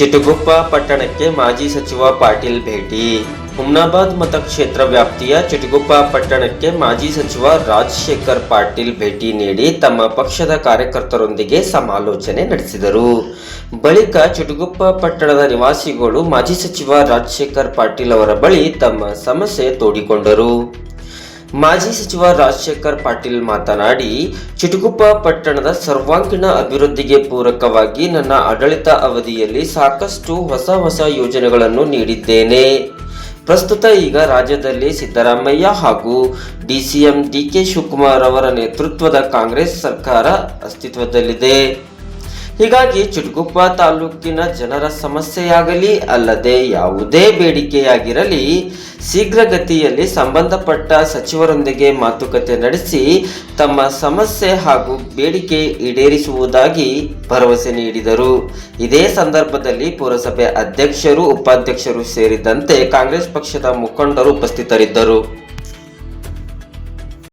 ಚಿಟುಗುಪ್ಪ ಪಟ್ಟಣಕ್ಕೆ ಮಾಜಿ ಸಚಿವ ಪಾಟೀಲ್ ಭೇಟಿ. ಹುಮ್ನಾಬಾದ್ ಮತಕ್ಷೇತ್ರ ವ್ಯಾಪ್ತಿಯ ಚಿಟುಗುಪ್ಪ ಪಟ್ಟಣಕ್ಕೆ ಮಾಜಿ ಸಚಿವ ರಾಜಶೇಖರ್ ಪಾಟೀಲ್ ಭೇಟಿ ನೀಡಿ ತಮ್ಮ ಪಕ್ಷದ ಕಾರ್ಯಕರ್ತರೊಂದಿಗೆ ಸಮಾಲೋಚನೆ ನಡೆಸಿದರು. ಬಳಿಕ ಚಿಟುಗುಪ್ಪ ಪಟ್ಟಣದ ನಿವಾಸಿಗಳು ಮಾಜಿ ಸಚಿವ ರಾಜಶೇಖರ್ ಪಾಟೀಲ್ ಅವರ ಬಳಿ ತಮ್ಮ ಸಮಸ್ಯೆ ತೋಡಿಕೊಂಡರು. ಮಾಜಿ ಸಚಿವ ರಾಜಶೇಖರ್ ಪಾಟೀಲ್ ಮಾತನಾಡಿ ಚಿಟುಕುಪ್ಪ ಪಟ್ಟಣದ ಸರ್ವಾಂಗೀಣ ಅಭಿವೃದ್ಧಿಗೆ ಪೂರಕವಾಗಿ ನನ್ನ ಆಡಳಿತ ಅವಧಿಯಲ್ಲಿ ಸಾಕಷ್ಟು ಹೊಸ ಹೊಸ ಯೋಜನೆಗಳನ್ನು ನೀಡಿದ್ದೇನೆ. ಪ್ರಸ್ತುತ ಈಗ ರಾಜ್ಯದಲ್ಲಿ ಸಿದ್ದರಾಮಯ್ಯ ಹಾಗೂ ಡಿಸಿಎಂ ಡಿಕೆ ಶಿವಕುಮಾರ್ ಅವರ ನೇತೃತ್ವದ ಕಾಂಗ್ರೆಸ್ ಸರ್ಕಾರ ಅಸ್ತಿತ್ವದಲ್ಲಿದೆ. ಹೀಗಾಗಿ ಚುಟುಕುಪ್ಪ ತಾಲೂಕಿನ ಜನರ ಸಮಸ್ಯೆಯಾಗಲಿ ಅಲ್ಲದೆ ಯಾವುದೇ ಬೇಡಿಕೆಯಾಗಿರಲಿ, ಶೀಘ್ರಗತಿಯಲ್ಲಿ ಸಂಬಂಧಪಟ್ಟ ಸಚಿವರೊಂದಿಗೆ ಮಾತುಕತೆ ನಡೆಸಿ ತಮ್ಮ ಸಮಸ್ಯೆ ಹಾಗೂ ಬೇಡಿಕೆ ಈಡೇರಿಸುವುದಾಗಿ ಭರವಸೆ ನೀಡಿದರು. ಇದೇ ಸಂದರ್ಭದಲ್ಲಿ ಪುರಸಭೆ ಅಧ್ಯಕ್ಷರು, ಉಪಾಧ್ಯಕ್ಷರು ಸೇರಿದಂತೆ ಕಾಂಗ್ರೆಸ್ ಪಕ್ಷದ ಮುಖಂಡರು ಉಪಸ್ಥಿತರಿದ್ದರು.